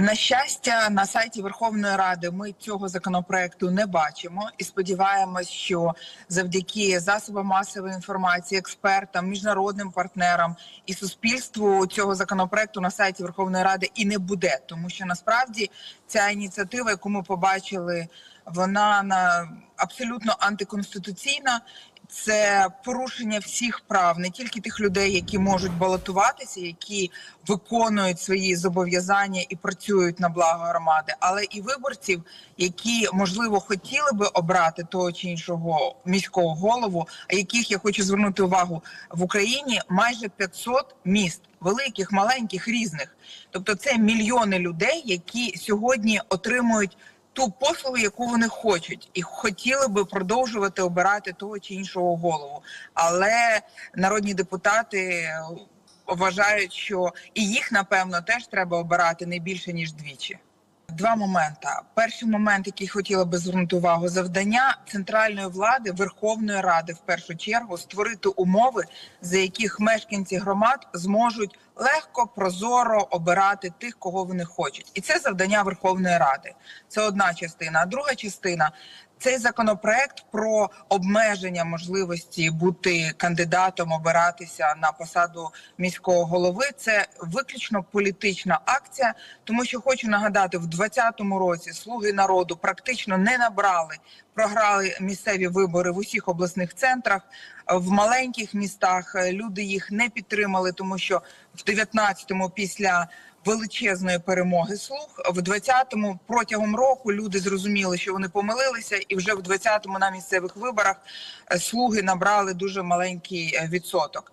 На щастя, на сайті Верховної Ради ми цього законопроекту не бачимо і сподіваємось, що завдяки засобам масової інформації, експертам, міжнародним партнерам і суспільству цього законопроекту на сайті Верховної Ради і не буде, тому що насправді ця ініціатива, яку ми побачили, вона на абсолютно антиконституційна. Це порушення всіх прав, не тільки тих людей, які можуть балотуватися, які виконують свої зобов'язання і працюють на благо громади, але і виборців, які можливо хотіли би обрати того чи іншого міського голову, а яких я хочу звернути увагу в Україні майже 500 міст, великих, маленьких, різних. Тобто, це мільйони людей, які сьогодні отримують ту послугу, яку вони хочуть, і хотіли би продовжувати обирати того чи іншого голову. Але народні депутати вважають, що і їх напевно теж треба обирати не більше ніж двічі. Два моменти. Перший момент, який хотіла би звернути увагу, завдання центральної влади Верховної Ради в першу чергу створити умови, за яких мешканці громад зможуть легко прозоро обирати тих, кого вони хочуть, і це завдання Верховної Ради. Це одна частина. А друга частина цей законопроект про обмеження можливості бути кандидатом, обиратися на посаду міського голови. Це виключно політична акція, тому що хочу нагадати, в 2020 році слуги народу практично не набрали, програли місцеві вибори в усіх обласних центрах. В маленьких містах люди їх не підтримали, тому що в 19-му після величезної перемоги слуг в 20-му протягом року люди зрозуміли, що вони помилилися, і вже в 20-му на місцевих виборах е, слуги набрали дуже маленький е, відсоток.